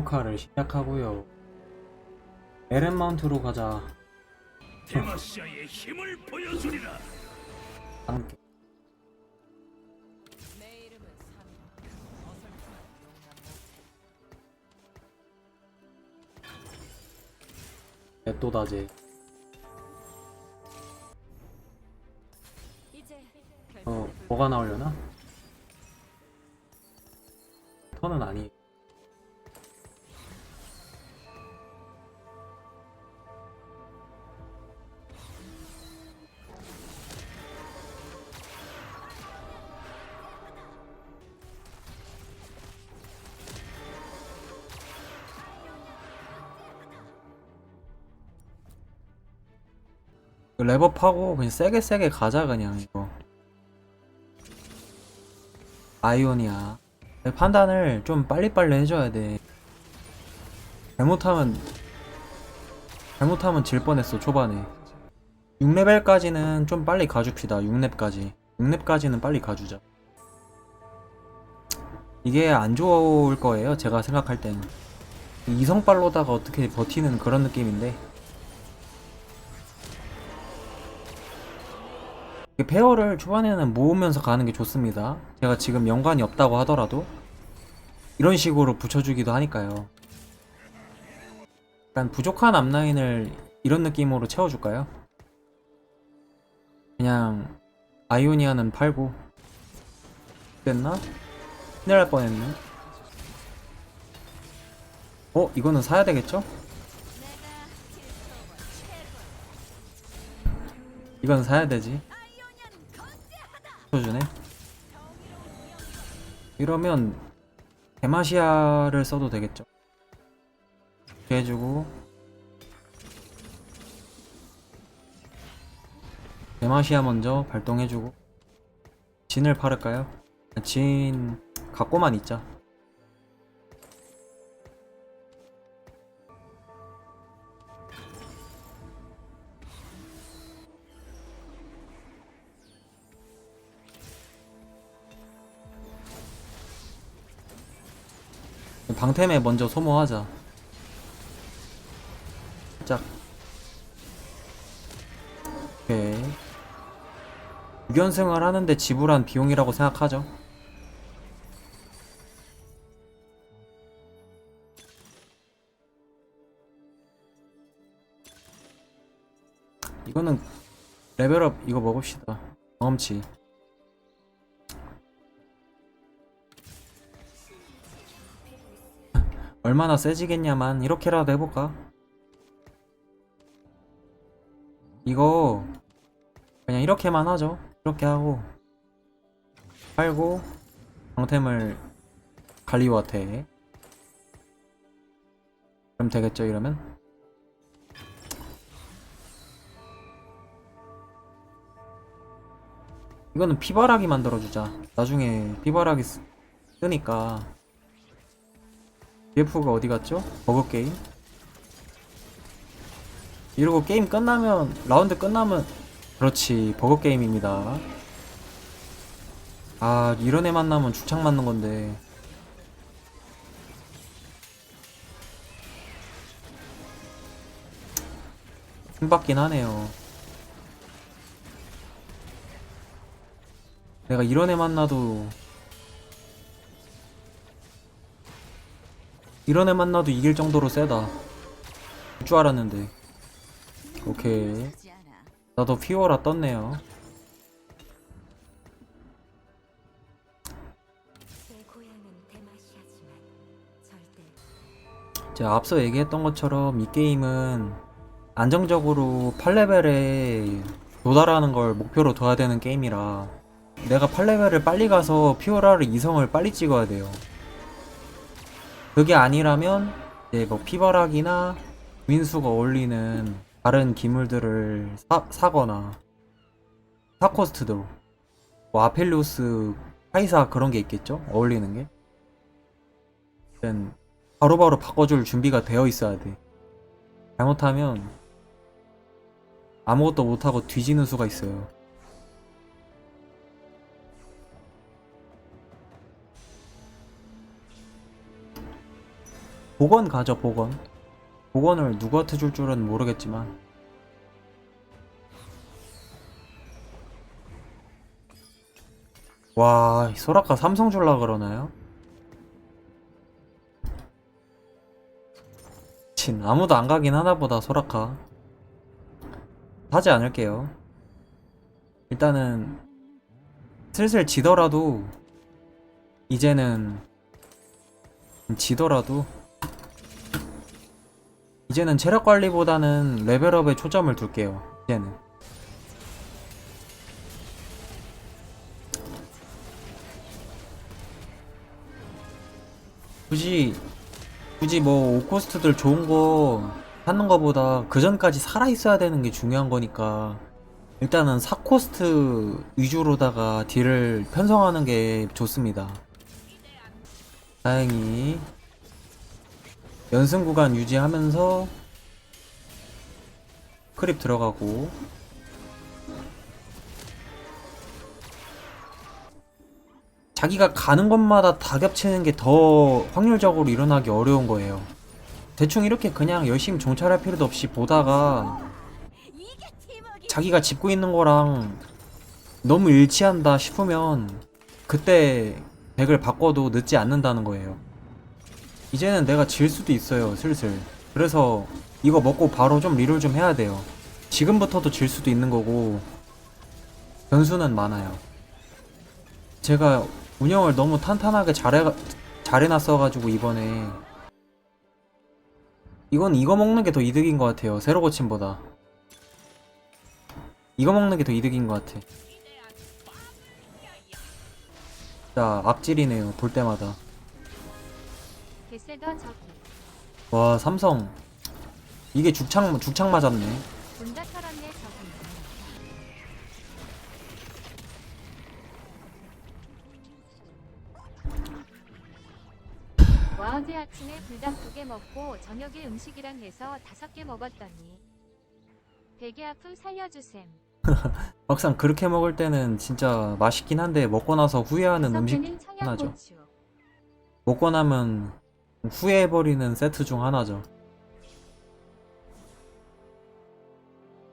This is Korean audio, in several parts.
에보카를 시작하고요. 에렌 마운트로 가자. 데마시아의 힘을 보여주리라. 함께. 못해. 또다제. 어, 뭐가 나오려나? 턴은 아니. 랩업하고 그냥 세게 세게 가자 그냥 이거. 아이오니아. 판단을 좀 빨리빨리 해줘야 돼. 잘못하면 잘못하면 질 뻔했어 초반에. 6레벨까지는 좀 빨리 가줍시다 6렙까지. 6렙까지는 빨리 가주자. 이게 안 좋을 거예요 제가 생각할 때는. 이성빨로다가 어떻게 버티는 그런 느낌인데 페어를 초반에는 모으면서 가는 게 좋습니다. 제가 지금 연관이 없다고 하더라도 이런 식으로 붙여주기도 하니까요. 약간 부족한 앞라인을 이런 느낌으로 채워줄까요? 그냥 아이오니아는 팔고 됐나? 큰일 날 뻔했네. 어? 이거는 사야 되겠죠? 이건 사야 되지. 쳐주네. 이러면 데마시아를 써도 되겠죠. 해주고 데마시아 먼저 발동해주고 진을 팔을까요? 진 갖고만 있자. 방템에 먼저 소모하자. 짝. 오케이. 6연승을 하는데 지불한 비용이라고 생각하죠. 이거는 레벨업 이거 먹읍시다. 경험치. 얼마나 세지겠냐만 이렇게라도 해볼까? 이거 그냥 이렇게만 하죠 이렇게 하고 팔고 방템을 갈리오한테 그럼 되겠죠 이러면? 이거는 피바라기 만들어주자 나중에 피바라기 쓰- 쓰니까 BF가 어디 갔죠? 버그 게임? 이러고 게임 끝나면 라운드 끝나면 그렇지 버그 게임입니다. 아 이런 애 만나면 죽창 맞는 건데 힘받긴 하네요. 내가 이런 애 만나도 이런 애 만나도 이길 정도로 세다. 줄 알았는데. 오케이. 나도 피오라 떴네요. 제가 앞서 얘기했던 것처럼 이 게임은 안정적으로 8레벨에 도달하는 걸 목표로 둬야 되는 게임이라 내가 8레벨을 빨리 가서 피오라를 이성을 빨리 찍어야 돼요. 그게 아니라면 이제 뭐 피바락이나 민수가 어울리는 다른 기물들을 사, 사거나 사코스트도 뭐 아펠리오스 카이사 그런 게 있겠죠? 어울리는 게. 일단 바로바로 바꿔줄 준비가 되어 있어야 돼. 잘못하면 아무것도 못하고 뒤지는 수가 있어요. 복원 가죠 복원. 복원을 누구한테 줄 줄은 모르겠지만. 와 소라카 삼성 줄라 그러나요? 친 아무도 안 가긴 하나보다 소라카. 하지 않을게요. 일단은 슬슬 지더라도 이제는 지더라도 이제는 체력 관리보다는 레벨업에 초점을 둘게요. 이제는. 굳이 굳이 뭐 오코스트들 좋은 거 하는 거보다 그 전까지 살아 있어야 되는 게 중요한 거니까 일단은 4코스트 위주로다가 딜을 편성하는 게 좋습니다. 다행히 연승 구간 유지하면서 크립 들어가고 자기가 가는 곳마다 다 겹치는 게 더 확률적으로 일어나기 어려운 거예요. 대충 이렇게 그냥 열심히 정찰할 필요도 없이 보다가 자기가 짚고 있는 거랑 너무 일치한다 싶으면 그때 덱을 바꿔도 늦지 않는다는 거예요. 이제는 내가 질 수도 있어요, 슬슬. 그래서 이거 먹고 바로 좀 리롤 좀 해야 돼요. 지금부터도 질 수도 있는 거고, 변수는 많아요. 제가 운영을 너무 탄탄하게 잘해, 잘해놨어가지고, 이번에. 이건 이거 먹는 게 더 이득인 것 같아요, 새로 고침보다. 이거 먹는 게 더 이득인 것 같아. 자, 악질이네요, 볼 때마다. 저기 와 삼성. 이게 죽창 죽창 맞았네. 분다 털었네 저기 와 어제 아침에 불닭 두 개 먹고 저녁에 음식이랑 해서 다섯 개 먹었더니 베개 아픔 살려주셈. 막상 그렇게 먹을 때는 진짜 맛있긴 한데 먹고 나서 후회하는 음식 청양고추. 먹고 나면 후회해버리는 세트 중 하나죠.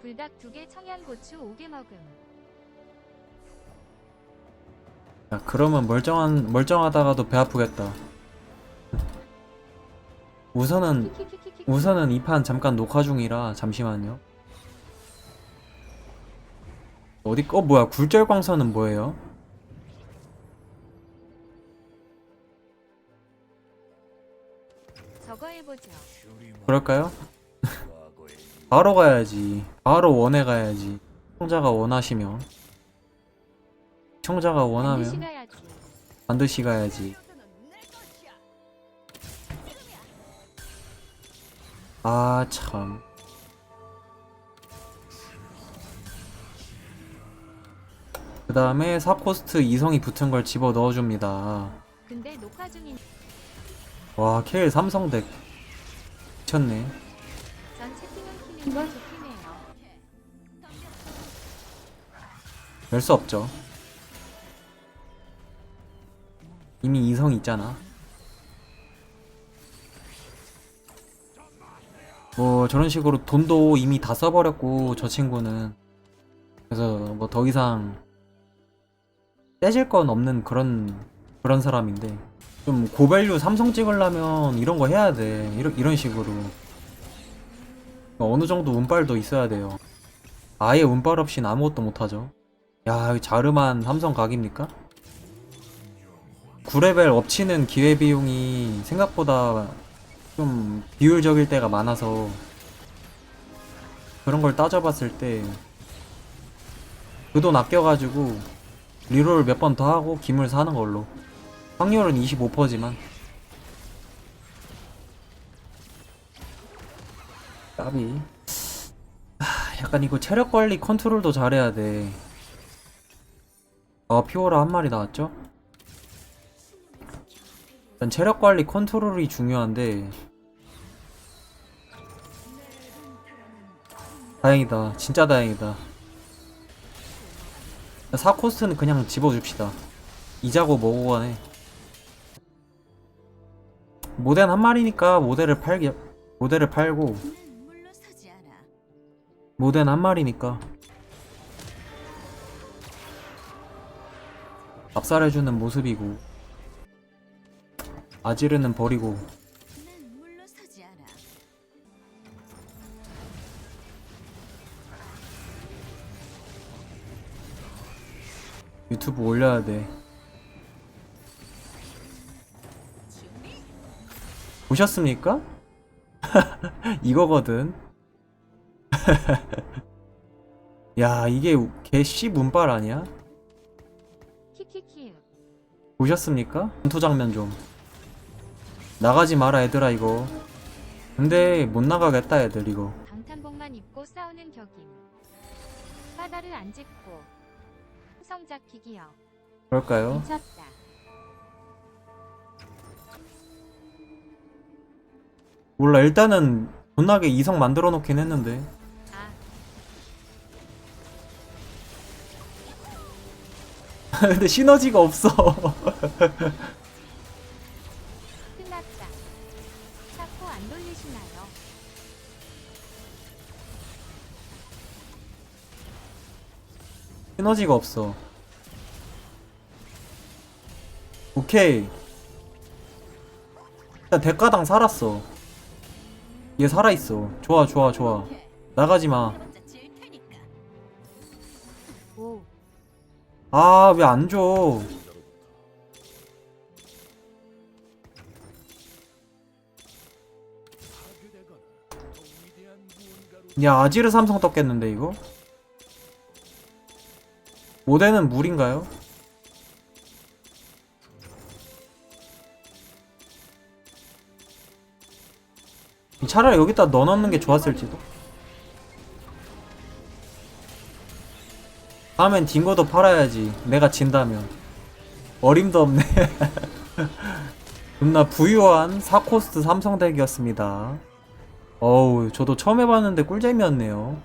불닭 두개 청양고추 5개 먹음. 야 그러면 멀쩡한 멀쩡하다가도 배 아프겠다. 우선은 우선은 이 판 잠깐 녹화 중이라 잠시만요. 어디 어 뭐야 굴절광선은 뭐예요? 그럴까요? 바로 가야지. 바로 원에 가야지. 시청자가 원하시면. 시청자가 원하면 반드시 가야지. 아, 참. 그 다음에 4코스트 이성이 붙은 걸 집어 넣어줍니다. 와, 케일 삼성덱. 미쳤네. 좋긴 해요 별수 없죠. 이미 이성 있잖아. 뭐 저런 식으로 돈도 이미 다 써버렸고 저 친구는 그래서 뭐 더 이상 떼질 건 없는 그런 그런 사람인데 좀 고밸류 삼성 찍으려면 이런 거 해야 돼 이런 이런 식으로 어느 정도 운빨도 있어야 돼요. 아예 운빨 없이는 아무것도 못하죠. 야, 자르만 삼성 각입니까? 9레벨 엎치는 기회비용이 생각보다 좀 비율적일 때가 많아서 그런 걸 따져봤을 때 그 돈 아껴가지고 리롤 몇 번 더 하고 기물 사는 걸로 확률은 25%지만 까비 하, 약간 이거 체력 관리 컨트롤도 잘해야 돼 아, 피오라 한 마리 나왔죠? 일단 체력 관리 컨트롤이 중요한데 다행이다. 진짜 다행이다. 4코스트는 그냥 집어줍시다. 이자고 뭐고 간에. 모델 한 마리니까 모델을 팔게 모델을 팔고. 모델 한 마리니까 압살해주는 모습이고 아지르는 버리고. 유튜브 올려야 돼 보셨습니까? 이거거든 야 이게 개씨 문빨 아니야? 보셨습니까? 전투 장면 좀 나가지 마라 얘들아 이거 근데 못 나가겠다 애들 이거 방탄복만 입고 싸우는 격임. 바다를 안 짚고. 성 잡히기요. 그럴까요? 미쳤다. 몰라 일단은 존나게 이성 만들어 놓긴 했는데. 아, 근데 시너지가 없어. 끝났다. 사코 안 돌리시나요? 시너지가 없어. 오케이. 일단 대가당 살았어 얘 살아있어 좋아 좋아 좋아. 나가지마 아 왜 안 줘? 파괴되거나 더 위대한 무언가로 야 아지르 삼성 떴겠는데 이거? 모델은 물인가요? 차라리 여기다 넣어놓는 게 좋았을지도. 다음엔 딩고도 팔아야지. 내가 진다면. 어림도 없네. 존나 부유한 4코스트 삼성덱이었습니다. 어우 저도 처음 해봤는데 꿀잼이었네요